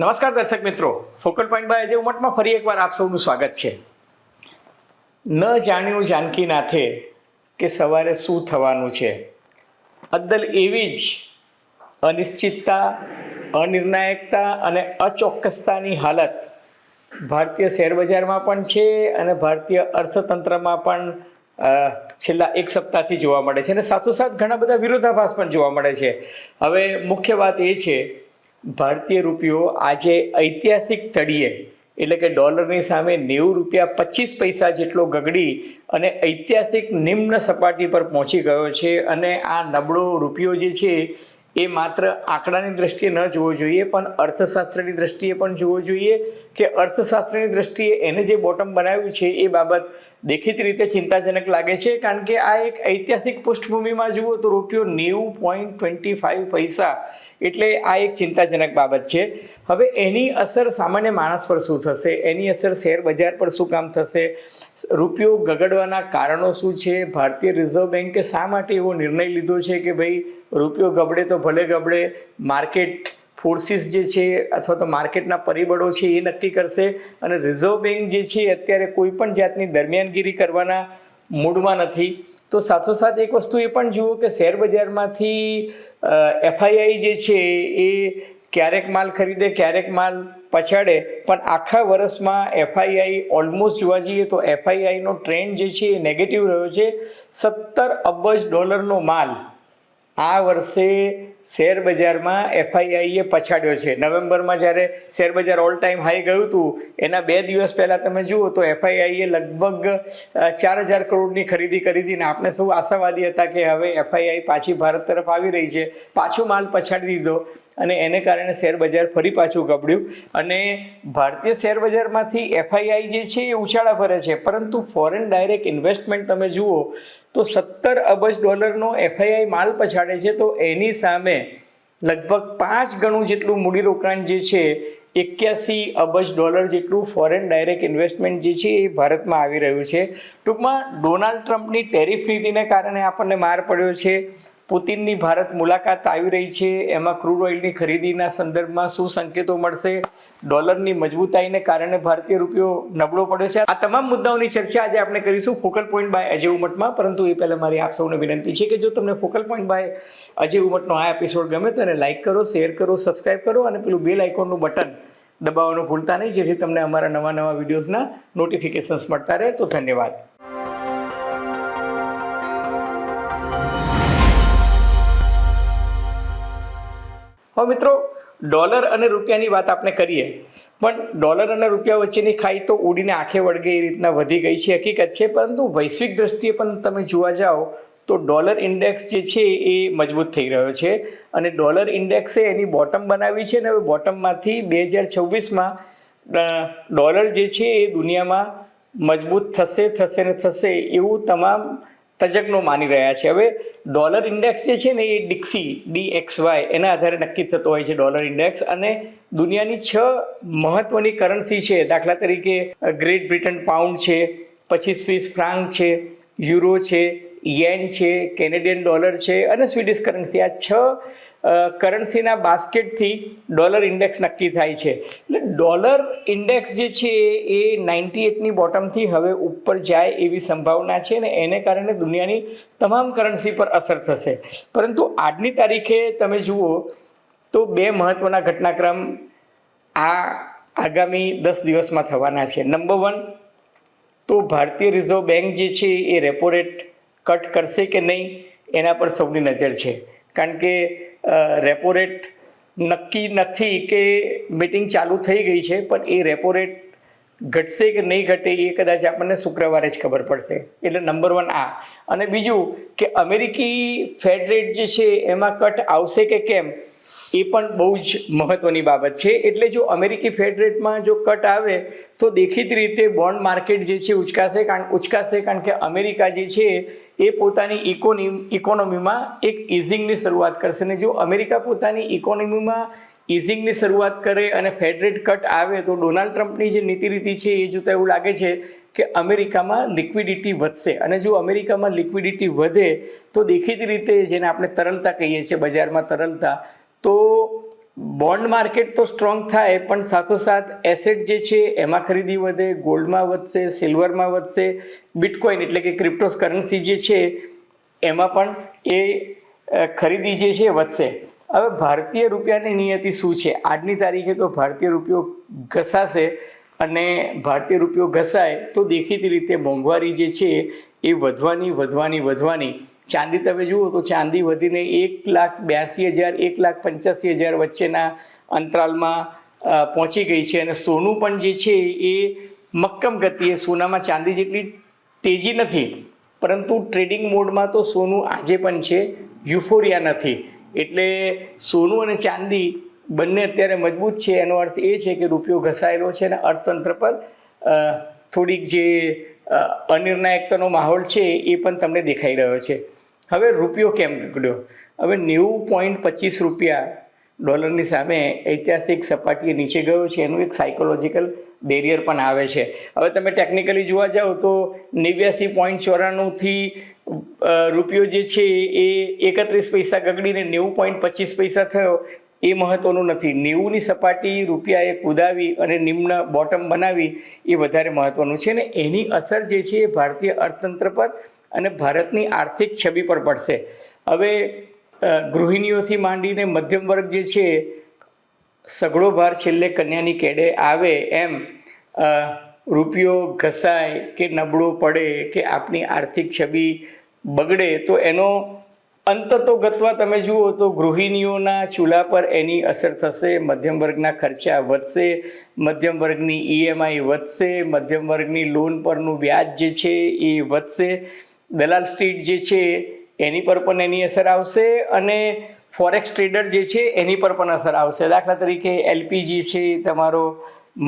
નમસ્કાર દર્શક મિત્રો. ફોકલ પોઈન્ટ બાય અજય ઉમટમાં ફરી એકવાર આપ સૌનું સ્વાગત છે. ન જાણ્યું જાનકી નાથે કે સવારે શું થવાનું છે. અદ્દલ એવી જ અનિશ્ચિતતા, અનિર્ણાયકતા અને અચોક્કસતાની હાલત ભારતીય શેર બજારમાં પણ છે અને ભારતીય અર્થતંત્રમાં પણ છેલ્લા એક સપ્તાહથી જોવા મળે છે. અને સાથોસાથ ઘણા બધા વિરોધાભાસ પણ જોવા મળે છે. હવે મુખ્ય વાત એ છે ભારતીય રૂપિયો આજે ઐતિહાસિક તળિયે, એટલે કે ડોલરની સામે નેવું રૂપિયા પચીસ પૈસા જેટલો ગગડી અને ઐતિહાસિક નિમ્ન સપાટી પર પહોંચી ગયો છે. અને આ નબળો રૂપિયો જે છે, એ માત્ર આંકડાની દ્રષ્ટિએ ન જોવો જોઈએ, પણ અર્થશાસ્ત્રની દ્રષ્ટિએ પણ જોવો જોઈએ કે અર્થશાસ્ત્રની દ્રષ્ટિએ એને જે બોટમ બનાવ્યું છે, એ બાબત દેખીતી રીતે ચિંતાજનક લાગે છે. કારણ કે આ એક ઐતિહાસિક પૃષ્ઠભૂમિમાં જુઓ તો રૂપિયો નેવું પોઈન્ટ ટ્વેન્ટી ફાઇવ પૈસા એટલે આ એક ચિંતાજનક બાબત છે. હવે એની અસર સામાન્ય માણસ પર શું થશે? એની અસર શેર બજાર પર શું કામ થશે? રૂપિયો ગગડવાના કારણો શું છે? ભારતીય રિઝર્વ બેન્કે શા માટે એવો નિર્ણય લીધો છે કે ભાઈ રૂપિયો ગબડે તો ભલે ગબડે, માર્કેટ ફોર્સિસ જે છે અથવા તો માર્કેટના પરિબળો છે એ નક્કી કરશે અને રિઝર્વ બેન્ક જે છે અત્યારે કોઈ પણ જાતની દરમિયાનગીરી કરવાના મૂડમાં નથી. તો સાથોસાથ એક વસ્તુ એ પણ જુઓ કે શેર બજારમાંથી એફઆઈઆઈ જે છે એ ક્યારેક માલ ખરીદે, ક્યારેક માલ પછાડે, પણ આખા વર્ષમાં એફઆઈઆઈ ઓલમોસ્ટ જોવા જઈએ તો એફઆઈઆઈનો ટ્રેન્ડ જે છે એ નેગેટિવ રહ્યો છે. સત્તર અબજ ડોલરનો માલ આ વર્ષે શેર બજારમાં એફઆઈઆઈએ પછાડ્યો છે. નવેમ્બરમાં જ્યારે શેર બજાર ઓલ ટાઈમ હાઈ ગયું હતું, એના બે દિવસ પહેલાં તમે જુઓ તો એફઆઈઆઈએ લગભગ ચાર હજાર કરોડની ખરીદી કરી હતી ને આપણે સૌ આશાવાદી હતા કે હવે એફઆઈઆઈ પાછી ભારત તરફ આવી રહી છે. પાછો માલ પછાડી દીધો અને એને કારણે શેર બજાર ફરી પાછું ગબડ્યું. અને ભારતીય શેર બજારમાંથી એફઆઈઆઈ જે છે એ ઉછાળા ભરે છે. પરંતુ ફોરેન ડાયરેક્ટ ઇન્વેસ્ટમેન્ટ તમે જુઓ તો સત્તર અબજ ડોલરનો એફઆઈઆઈ માલ પછાડે છે. તો એની સામે લગભગ પાંચ ગણું જેટલું મૂડીરોકાણ જે છે, એક્યાસી અબજ ડોલર જેટલું ફોરેન ડાયરેક્ટ ઇન્વેસ્ટમેન્ટ જે છે એ ભારતમાં આવી રહ્યું છે. ટૂંકમાં ડોનાલ્ડ ટ્રમ્પની ટેરિફ નીતિને કારણે આપણને માર પડ્યો છે. પુતિનની ભારત મુલાકાત આવી રહી છે. એમાં ક્રૂડ ઓઇલની ખરીદીના સંદર્ભમાં શું સંકેતો મળશે? ડોલરની મજબૂતાઈને કારણે ભારતીય રૂપિયો નબળો પડ્યો છે. આ તમામ મુદ્દાઓની ચર્ચા આજે આપણે કરીશું ફોકલ પોઈન્ટ બાય અજય ઉમટમાં. પરંતુ એ પહેલાં મારી આપ સૌને વિનંતી છે કે જો તમને ફોકલ પોઈન્ટ બાય અજય ઉમટનો આ એપિસોડ ગમે તો એને લાઇક કરો શેર કરો સબસ્ક્રાઇબ કરો અને પેલું બેલ આઇકોનનું બટન દબાવવાનું ભૂલતા નહીં, જેથી તમને અમારા નવા નવા વિડીયોઝના નોટિફિકેશન્સ મળતા રહે. તો ધન્યવાદ. હવે મિત્રો, ડોલર અને રૂપિયાની વાત આપણે કરીએ. પણ ડોલર અને રૂપિયા વચ્ચેની ખાઈ તો ઉડીને આંખે વળગે એ રીતના વધી ગઈ છે, હકીકત છે. પરંતુ વૈશ્વિક દ્રષ્ટિએ પણ તમે જોવા જાઓ તો ડોલર ઇન્ડેક્સ જે છે એ મજબૂત થઈ રહ્યો છે. અને ડોલર ઇન્ડેક્સે એની બોટમ બનાવી છે અને હવે બોટમમાંથી બે હજાર છવ્વીસમાં ડોલર જે છે એ દુનિયામાં મજબૂત થશે થશે ને થશે એવું તમામ તજજ્ઞો માની રહ્યા છે. હવે ડોલર ઇન્ડેક્સ જે છે ને એ ડિક્સી ડી એક્સ વાય એના આધારે નક્કી થતો હોય છે ડોલર ઇન્ડેક્સ. અને દુનિયાની છ મહત્વની કરન્સી છે, દાખલા તરીકે ગ્રેટ બ્રિટન પાઉન્ડ છે, પછી સ્વિસ ફ્રાંક છે, યુરો છે, યેન છે, કેનેડિયન ડોલર છે અને સ્વીડિશ કરન્સી. આ છ કરન્સીના બાસ્કેટથી ડોલર ઇન્ડેક્સ નક્કી થાય છે. એટલે ડોલર ઇન્ડેક્સ જે છે એ નાઇન્ટી એટની બોટમથી હવે ઉપર જાય એવી સંભાવના છે ને એને કારણે દુનિયાની તમામ કરન્સી પર અસર થશે. પરંતુ આજની તારીખે તમે જુઓ તો બે મહત્ત્વના ઘટનાક્રમ આ આગામી દસ દિવસમાં થવાના છે. નંબર વન તો ભારતીય રિઝર્વ બેંક જે છે એ રેપો રેટ કટ કરશે કે નહીં એના પર સૌની નજર છે. કારણ કે રેપો રેટ નક્કી નથી કે મિટિંગ ચાલુ થઈ ગઈ છે, પણ એ રેપો રેટ ઘટશે કે નહીં ઘટે એ કદાચ આપણને શુક્રવારે જ ખબર પડશે. એટલે નંબર વન આ. અને બીજું કે અમેરિકી ફેડ રેટ જે છે, એમાં કટ આવશે કે કેમ? એ પણ બહુ જ મહત્ત્વની બાબત છે. એટલે જો અમેરિકી ફેડ રેટમાં જો કટ આવે, તો દેખીતી રીતે બોન્ડ માર્કેટ જે છે ઉચકાશે કારણ ઉચકાશે કારણ કે અમેરિકા જે છે એ પોતાની ઇકોની ઇકોનોમીમાં એક ઇઝિંગની શરૂઆત કરશે. ને જો અમેરિકા પોતાની ઇકોનોમીમાં ઇઝિંગની શરૂઆત કરે અને ફેડરેટ કટ આવે, તો ડોનાલ્ડ ટ્રમ્પની જે નીતિ રીતિ છે એ જોતાં એવું લાગે છે કે અમેરિકામાં લિક્વિડિટી વધશે. અને જો અમેરિકામાં લિક્વિડિટી વધે, તો દેખીતી રીતે જેને આપણે તરલતા કહીએ છીએ, બજારમાં તરલતા તો બોન્ડ માર્કેટ તો સ્ટ્રોંગ થાય, પણ સાથોસાથ એસેટ જે છે એમાં ખરીદી વધે ગોલ્ડમાં વધશે સિલ્વરમાં વધશે બિટકોઇન એટલે કે ક્રિપ્ટોસ કરન્સી જે છે એમાં પણ એ ખરીદી જે છે વધશે. હવે ભારતીય રૂપિયાની નિયતિ શું છે? આજની તારીખે તો ભારતીય રૂપિયો ઘસાશે અને ભારતીય રૂપિયો ઘસાય તો દેખીતી રીતે મોંઘવારી જે છે એ વધવાની વધવાની વધવાની. ચાંદી તમે જુઓ તો ચાંદી વધીને એક લાખ બ્યાસી હજાર, એક લાખ પંચ્યાસી હજાર વચ્ચેના અંતરાલમાં પહોંચી ગઈ છે. અને સોનું પણ જે છે એ મક્કમ ગતિએ સોનામાં ચાંદી જેટલી તેજી નથી. પરંતુ ટ્રેડિંગ મોડમાં તો સોનું આજે પણ છે. યુફોરિયા નથી. એટલે સોનું અને ચાંદી બંને અત્યારે મજબૂત છે. એનો અર્થ એ છે કે રૂપિયો ઘસાયેલો છે અને અર્થતંત્ર પર થોડીક જે અનિર્ણાયકતાનો માહોલ છે એ પણ તમને દેખાઈ રહ્યો છે. હવે રૂપિયો કેમ નીકળ્યો? હવે નેવું પોઈન્ટ પચીસ રૂપિયા ડોલરની સામે ઐતિહાસિક સપાટીએ નીચે ગયો છે. એનું એક સાયકોલોજીકલ બેરિયર પણ આવે છે. હવે તમે ટેકનિકલી જોવા જાઓ તો નેવ્યાસી પોઈન્ટ ચોરાણુંથી રૂપિયો જે છે એ એકત્રીસ પૈસા ગગડીને નેવું પોઈન્ટ પચીસ પૈસા થયો. એ મહત્વનું નથી. નેવુંની સપાટી રૂપિયાએ કુદાવી અને નિમ્ન બોટમ બનાવી એ વધારે મહત્વનું છે ને એની અસર જે છે એ ભારતીય અર્થતંત્ર પર અને ભારતની આર્થિક છબી પર પડશે. હવે ગૃહિણીઓથી માંડીને મધ્યમ વર્ગ જે છે, સઘળો ભાર છેલ્લે કન્યાની કેડે આવે એમ રૂપિયો ઘસાય કે નબળો પડે કે આપણી આર્થિક છબી બગડે તો એનો અંત તો ગતવા તમે જુઓ તો ગૃહિણીઓના ચૂલા પર એની અસર થશે, મધ્યમ વર્ગના ખર્ચા વધશે, મધ્યમ વર્ગની ઈએમઆઈ વધશે, મધ્યમ વર્ગની લોન પરનું વ્યાજ જે છે એ વધશે. દલાલ સ્ટ્રીટ જે છે એની પર પણ એની અસર આવશે અને ફોરેક્સ ટ્રેડર જે છે એની પર પણ અસર આવશે. દાખલા તરીકે એલપીજી છે તમારો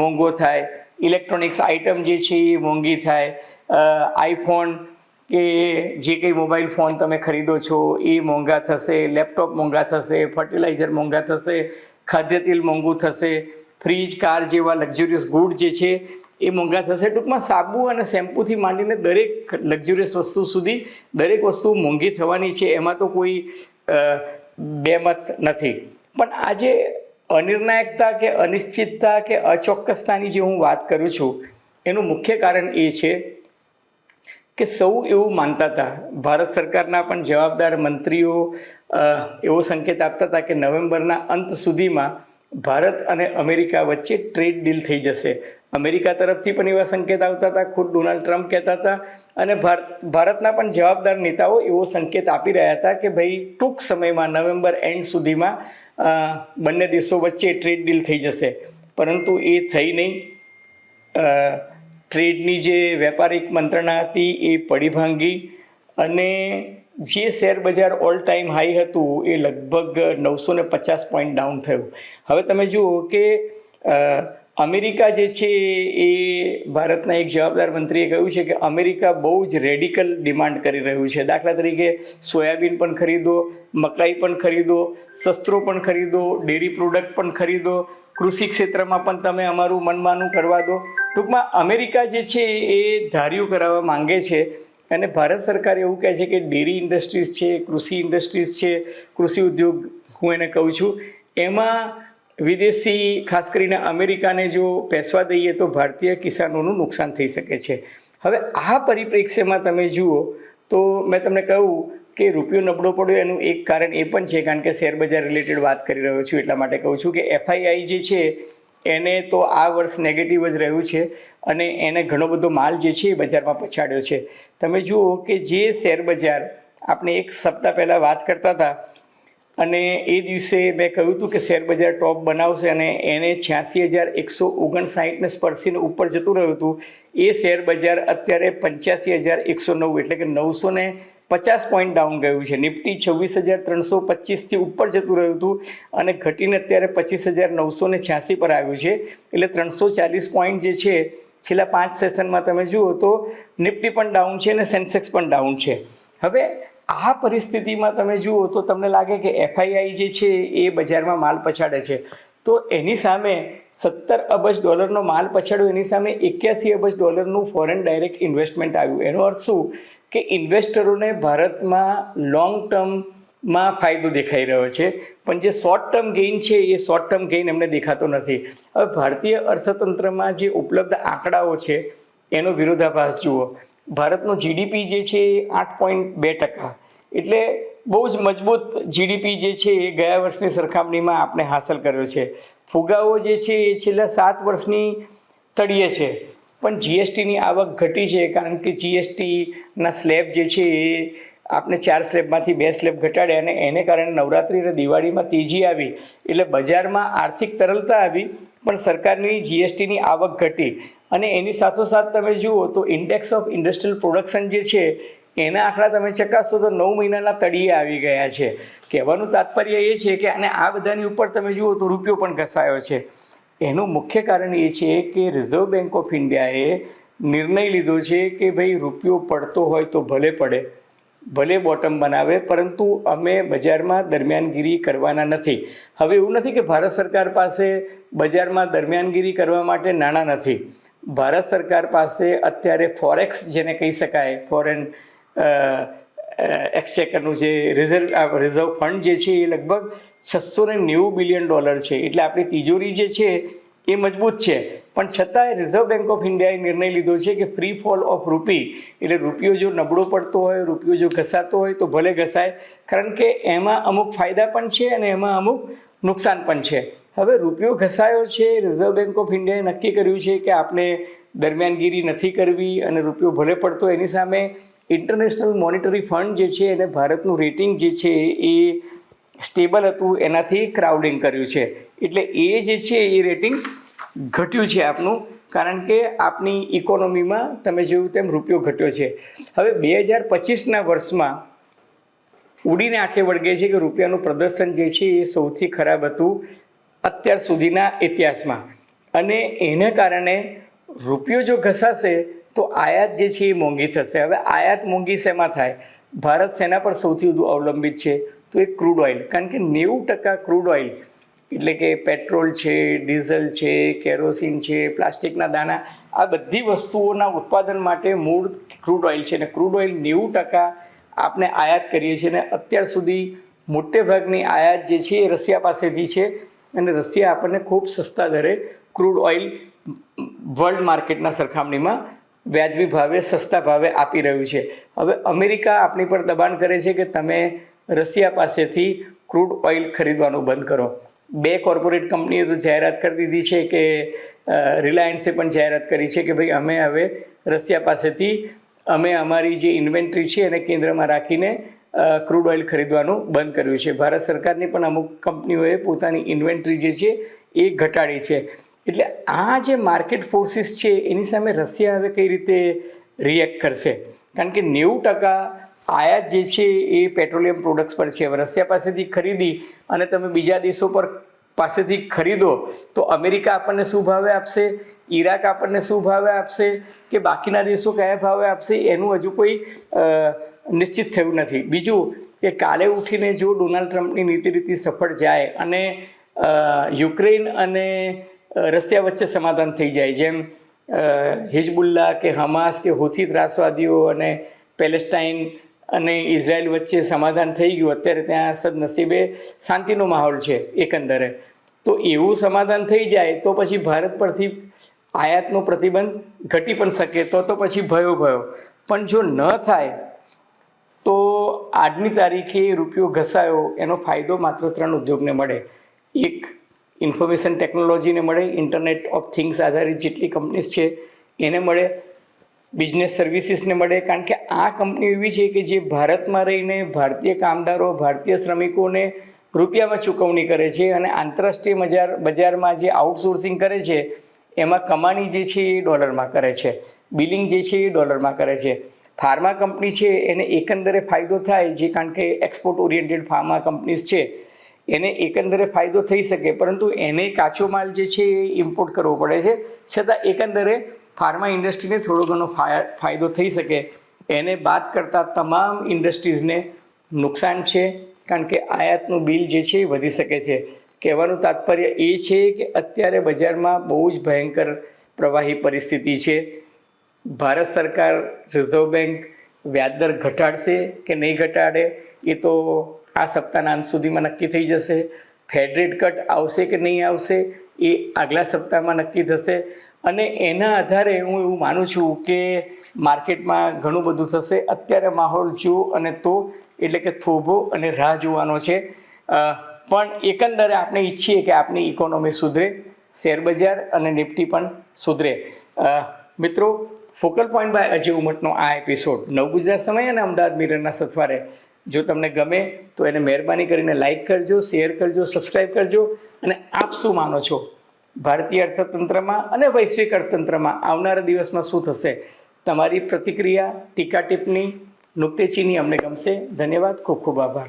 મોંઘો થાય ઇલેક્ટ્રોનિક્સ આઇટમ જે છે એ મોંઘી થાય આઈફોન કે જે કંઈ મોબાઈલ ફોન તમે ખરીદો છો, એ મોંઘા થશે, લેપટોપ મોંઘા થશે, ફર્ટિલાઇઝર મોંઘા થશે, ખાદ્ય તેલ મોંઘું થશે, ફ્રીજ, કાર જેવા લક્ઝુરિયસ ગુડ જે છે, એ મોંઘા થશે. ટૂંકમાં સાબુ અને શેમ્પૂથી માંડીને દરેક લક્ઝુરિયસ વસ્તુ સુધી દરેક વસ્તુ મોંઘી થવાની છે, એમાં તો કોઈ બેમત નથી. પણ આજે અનિર્ણાયકતા કે અનિશ્ચિતતા કે અચોક્કસતાની જે હું વાત કરું છું, એનું મુખ્ય કારણ એ છે કે સૌ એવું માનતા હતા. ભારત સરકારના પણ જવાબદાર મંત્રીઓ એવો સંકેત આપતા હતા કે નવેમ્બરના અંત સુધીમાં ભારત અને અમેરિકા વચ્ચે ટ્રેડ ડીલ થઈ જશે. અમેરિકા તરફથી પણ એવા સંકેત આવતા હતા. ખુદ ડોનાલ્ડ ટ્રમ્પ કહેતા હતા. અને ભારત ભારતના પણ જવાબદાર નેતાઓ એવો સંકેત આપી રહ્યા હતા કે ભાઈ, ટૂંક સમયમાં નવેમ્બર એન્ડ સુધીમાં બંને દેશો વચ્ચે ટ્રેડ ડીલ થઈ જશે. પરંતુ એ થઈ નહીં. ટ્રેડની જે વેપારિક મંત્રણા હતી એ પડી ભાંગી અને જે શેર બજાર ઓલ ટાઈમ હાઈ હતું એ લગભગ નવસો ને પચાસ પોઈન્ટ ડાઉન થયું. હવે તમે જુઓ કે અમેરિકા જે છે એ ભારતના એક જવાબદાર મંત્રીએ કહ્યું છે કે અમેરિકા બહુ જ રેડિકલ ડિમાન્ડ કરી રહ્યું છે. દાખલા તરીકે સોયાબીન પણ ખરીદો, મકાઈ પણ ખરીદો, શસ્ત્રો પણ ખરીદો, ડેરી પ્રોડક્ટ પણ ખરીદો, કૃષિ ક્ષેત્રમાં પણ તમે અમારું મનમાનું કરવા દો. ટૂંકમાં અમેરિકા જે છે એ ધાર્યું કરાવવા માંગે છે અને ભારત સરકાર એવું કહે છે કે ડેરી ઇન્ડસ્ટ્રીઝ છે, કૃષિ ઇન્ડસ્ટ્રીઝ છે, કૃષિ ઉદ્યોગ હું એને કહું છું. એમાં વિદેશી ખાસ કરીને અમેરિકાને જો પેસવા દઈએ તો ભારતીય કિસાનોનું નુકસાન થઈ શકે છે. હવે આ પરિપ્રેક્ષ્યમાં તમે જુઓ તો મેં તમને કહ્યું કે રૂપિયો નબળો પડ્યો એનું એક કારણ એ પણ છે, કારણ કે શેર બજાર રિલેટેડ વાત કરી રહ્યો છું, એટલા માટે કહું છું કે એફઆઈઆઈ જે છે એને તો આ વર્ષ નેગેટિવ જ રહ્યું છે અને એને ઘણો બધો માલ જે છે એ બજારમાં પછાડ્યો છે. તમે જુઓ કે જે શેર બજાર આપણે એક સપ્તાહ પહેલાં વાત કરતા હતા અને એ દિવસે મેં કહ્યું હતું કે શેર બજાર ટોપ બનાવશે અને એને છ્યાસી હજાર એકસો ઓગણસાઠને સ્પર્શીને ઉપર જતું રહ્યું હતું. એ શેર બજાર અત્યારે પંચ્યાસી હજાર એકસો નવ એટલે કે નવસો ને પચાસ પોઈન્ટ ડાઉન ગયું છે. નિફ્ટી છવ્વીસ હજાર ત્રણસો પચીસથી ઉપર જતું રહ્યું હતું અને ઘટીને અત્યારે પચીસ હજાર નવસો ને છ્યાસી પર આવ્યું છે. એટલે ત્રણસો ચાલીસ પોઈન્ટ જે છે, છેલ્લા પાંચ સેશનમાં તમે જુઓ તો નિફ્ટી પણ ડાઉન છે અને સેન્સેક્સ પણ ડાઉન છે. હવે આ પરિસ્થિતિમાં તમે જુઓ તો તમને લાગે કે એફઆઈઆઈ જે છે એ બજારમાં માલ પછાડે છે. તો એની સામે સત્તર અબજ ડોલરનો માલ પછાડ્યો, એની સામે એક્યાસી અબજ ડોલરનું ફોરેન ડાયરેક્ટ ઇન્વેસ્ટમેન્ટ આવ્યું. એનો અર્થ શું? કે ઇન્વેસ્ટરોને ભારતમાં લોંગ ટર્મમાં ફાયદો દેખાઈ રહ્યો છે. પણ જે શોર્ટ ટર્મ ગેઇન છે, એ શોર્ટ ટર્મ ગેઇન એમને દેખાતો નથી. હવે ભારતીય અર્થતંત્રમાં જે ઉપલબ્ધ આંકડાઓ છે, એનો વિરોધાભાસ જુઓ. ભારતનો જીડીપી જે છે એ આઠ પોઈન્ટ બે ટકા. એટલે બહુ જ મજબૂત જીડીપી જે છે એ ગયા વર્ષની સરખામણીમાં આપણે હાંસલ કર્યો છે. ફુગાવો જે છે એ છેલ્લા સાત વર્ષની તળિયે છે. પણ જીએસટીની આવક ઘટી છે કારણ કે જીએસટીના સ્લેબ જે છે એ આપણે ચાર સ્લેબમાંથી બે સ્લેબ ઘટાડ્યા અને એને કારણે નવરાત્રિ અને દિવાળીમાં તેજી આવી. એટલે બજારમાં આર્થિક તરલતા આવી, પણ સરકારની જીએસટીની આવક ઘટી. અને એની સાથોસાથ તમે જુઓ તો ઇન્ડેક્સ ઓફ ઇન્ડસ્ટ્રીયલ પ્રોડક્શન જે છે એના આંકડા તમે ચકાસો તો નવ મહિનાના તળિયે આવી ગયા છે. કહેવાનું તાત્પર્ય એ છે કે અને આ બધાની ઉપર તમે જુઓ તો રૂપિયો પણ ઘસાયો છે. એનું મુખ્ય કારણ એ છે કે રિઝર્વ બેન્ક ઓફ ઇન્ડિયાએ નિર્ણય લીધો છે કે ભાઈ રૂપિયો પડતો હોય તો ભલે પડે, ભલે બોટમ બનાવે, પરંતુ અમે બજારમાં દરમિયાનગીરી કરવાના નથી. હવે એવું નથી કે ભારત સરકાર પાસે બજારમાં દરમિયાનગીરી કરવા માટે નાણાં નથી. ભારત સરકાર પાસે અત્યારે ફોરેક્સ જેને કહી શકાય ફોરેન એક્સચેકરનું જે રિઝર્વ રિઝર્વ ફંડ જે છે એ લગભગ છસો ને નેવું બિલિયન ડોલર છે. એટલે આપણી તિજોરી જે છે એ મજબૂત છે. પણ છતાંય રિઝર્વ બેન્ક ઓફ ઇન્ડિયાએ નિર્ણય લીધો છે કે ફ્રી ફોલ ઓફ રૂપી એટલે રૂપિયો જો નબળો પડતો હોય, રૂપિયો જો ઘસાતો હોય, તો ભલે ઘસાય. કારણ કે એમાં અમુક ફાયદા પણ છે અને એમાં અમુક નુકસાન પણ છે. હવે રૂપિયો ઘસાયો છે રિઝર્વ બેન્ક ઓફ ઇન્ડિયાએ નક્કી કર્યું છે કે આપણે દરમિયાનગીરી નથી કરવી અને રૂપિયો ભલે પડતો એની સામે ઇન્ટરનેશનલ મોનિટરી ફંડ જે છે એને ભારતનું રેટિંગ જે છે એ સ્ટેબલ હતું, એનાથી ક્રાઉડિંગ કર્યું છે. એટલે એ જે છે એ રેટિંગ ઘટ્યું છે આપનું, કારણ કે આપની ઇકોનોમીમાં તમે જોયું તેમ રૂપિયો ઘટ્યો છે. હવે બે હજાર પચીસના વર્ષમાં ઉડીને આંખે વળગે છે કે રૂપિયાનું પ્રદર્શન જે છે એ સૌથી ખરાબ હતું અત્યાર સુધીના ઇતિહાસમાં. અને એને કારણે રૂપિયો જો ઘસાશે તો આયાત જે છે એ મોંઘી થશે. હવે આયાત મોંઘી શેમાં થાય? ભારત સેના પર સૌથી વધુ અવલંબિત છે? તો એ ક્રૂડ ઓઇલ. કારણ કે નેવું ટકા ક્રૂડ ઓઇલ, એટલે કે પેટ્રોલ છે, ડીઝલ છે, કેરોસીન છે, પ્લાસ્ટિકના દાણા, આ બધી વસ્તુઓના ઉત્પાદન માટે મૂળ ક્રૂડ ઓઇલ છે. અને ક્રૂડ ઓઇલ નેવું ટકા આપણે આયાત કરીએ છીએ. અને અત્યાર સુધી મોટે ભાગની આયાત જે છે એ રશિયા પાસેથી છે. અને રશિયા આપણને ખૂબ સસ્તા દરે ક્રૂડ ઓઇલ વર્લ્ડ માર્કેટના સરખામણીમાં વ્યાજબી ભાવે, સસ્તા ભાવે આપી રહ્યું છે. હવે અમેરિકા આપણી પર દબાણ કરે છે કે તમે રશિયા પાસેથી ક્રૂડ ઓઇલ ખરીદવાનું બંધ કરો. બે કોર્પોરેટ કંપનીએ તો જાહેરાત કરી દીધી છે કે રિલાયન્સે પણ જાહેરાત કરી છે કે ભાઈ અમે હવે રશિયા પાસેથી, અમે અમારી જે ઇન્વેન્ટરી છે એને કેન્દ્રમાં રાખીને ક્રૂડ ઓઇલ ખરીદવાનું બંધ કર્યું છે. ભારત સરકારની પણ અમુક કંપનીઓએ પોતાની ઇન્વેન્ટરી જે છે એ ઘટાડી છે. એટલે આ જે માર્કેટ ફોર્સિસ છે, એની સામે રશિયા હવે કઈ રીતે રિએક્ટ કરશે? કારણ કે નેવું ટકા આયાત જે છે, એ પેટ્રોલિયમ પ્રોડક્ટ્સ પર છે. હવે રશિયા પાસેથી ખરીદી અને તમે બીજા દેશો પર પાસેથી ખરીદો, તો અમેરિકા આપણને શું ભાવે આપશે? ઈરાક આપણને શું ભાવે આપશે? કે બાકીના દેશો કયા ભાવે આપશે? એનું હજુ કોઈ નિશ્ચિત થયું નથી. બીજું કે કાલે ઉઠીને જો ડોનાલ્ડ ટ્રમ્પની નીતિ રીતિ સફળ જાય અને યુક્રેન અને રશિયા વચ્ચે સમાધાન થઈ જાય. જેમ હિજબુલ્લા કે હમાસ કે હોથી ત્રાસવાદીઓ અને પેલેસ્ટાઈન અને ઇઝરાયલ વચ્ચે સમાધાન થઈ ગયું. અત્યારે ત્યાં સદનસીબે શાંતિનો માહોલ છે એકંદરે. તો એવું સમાધાન થઈ જાય તો પછી ભારત પરથી આયાતનો પ્રતિબંધ ઘટી પણ શકે તો તો પછી ભયો ભયો. પણ જો ન થાય તો આજની તારીખે રૂપિયો ઘસાયો એનો ફાયદો માત્ર ત્રણ ઉદ્યોગને મળે. એક ઇન્ફોર્મેશન ટેકનોલોજીને મળે, ઇન્ટરનેટ ઓફ થિંગ્સ આધારિત જેટલી કંપનીઝ છે, એને મળે, બિઝનેસ સર્વિસીસને મળે. કારણ કે આ કંપની એવી છે કે જે ભારતમાં રહીને ભારતીય કામદારો, ભારતીય શ્રમિકોને રૂપિયામાં ચૂકવણી કરે છે અને આંતરરાષ્ટ્રીય બજાર બજારમાં જે આઉટસોર્સિંગ કરે છે, એમાં કમાણી જે છે એ ડોલરમાં કરે છે. બિલિંગ જે છે એ ડોલરમાં કરે છે. ફાર્મા કંપની છે, એને એકંદરે ફાયદો થાય જે કારણ કે એક્સપોર્ટ ઓરિએન્ટેડ ફાર્મા કંપનીઝ છે. એને એકંદરે ફાયદો થઈ શકે, પરંતુ એને કાચો માલ જે છે એ ઇમ્પોર્ટ કરવો પડે છે. છતાં એકંદરે ફાર્મા ઇન્ડસ્ટ્રીને થોડો ઘણો ફાયદો થઈ શકે. એને બાદ કરતાં તમામ ઇન્ડસ્ટ્રીઝને નુકસાન છે, કારણ કે આયાતનું બિલ જે છે એ વધી શકે છે. કહેવાનું તાત્પર્ય એ છે કે અત્યારે બજારમાં બહુ જ ભયંકર પ્રવાહી પરિસ્થિતિ છે. ભારત સરકાર રિઝર્વ બેંક વ્યાજદર ઘટાડશે કે નહીં ઘટાડે એ તો આ સપ્તાહના અંત સુધીમાં નક્કી થઈ જશે. ફેડ કટ આવશે કે નહીં આવશે એ આગલા સપ્તાહમાં નક્કી થશે. અને એના આધારે હું એવું માનું છું કે માર્કેટમાં ઘણું બધું થશે. અત્યારે માહોલ જુઓ અને તો એટલે કે થોભો અને રાહ જોવાનો છે. પણ એકંદરે આપણે ઈચ્છીએ કે આપણી ઇકોનોમી સુધરે શેરબજાર અને નિફ્ટી પણ સુધરે. મિત્રો ફોકલ પોઈન્ટ બાય અજય ઉમટનો આ એપિસોડ નવ ગુજરાત સમય અને અમદાવાદ મિરરના સથવારે જો તમને ગમે તો એને મહેરબાની કરીને લાઈક કરજો શેર કરજો સબસ્ક્રાઈબ કરજો અને આપ શું માનો છો? ભારતીય અર્થતંત્રમાં અને વૈશ્વિક અર્થતંત્રમાં આવનારા દિવસમાં શું થશે? તમારી પ્રતિક્રિયા, ટીકા ટિપ્પણી નુક્તેચીની અમને ગમશે. ધન્યવાદ, ખૂબ ખૂબ આભાર.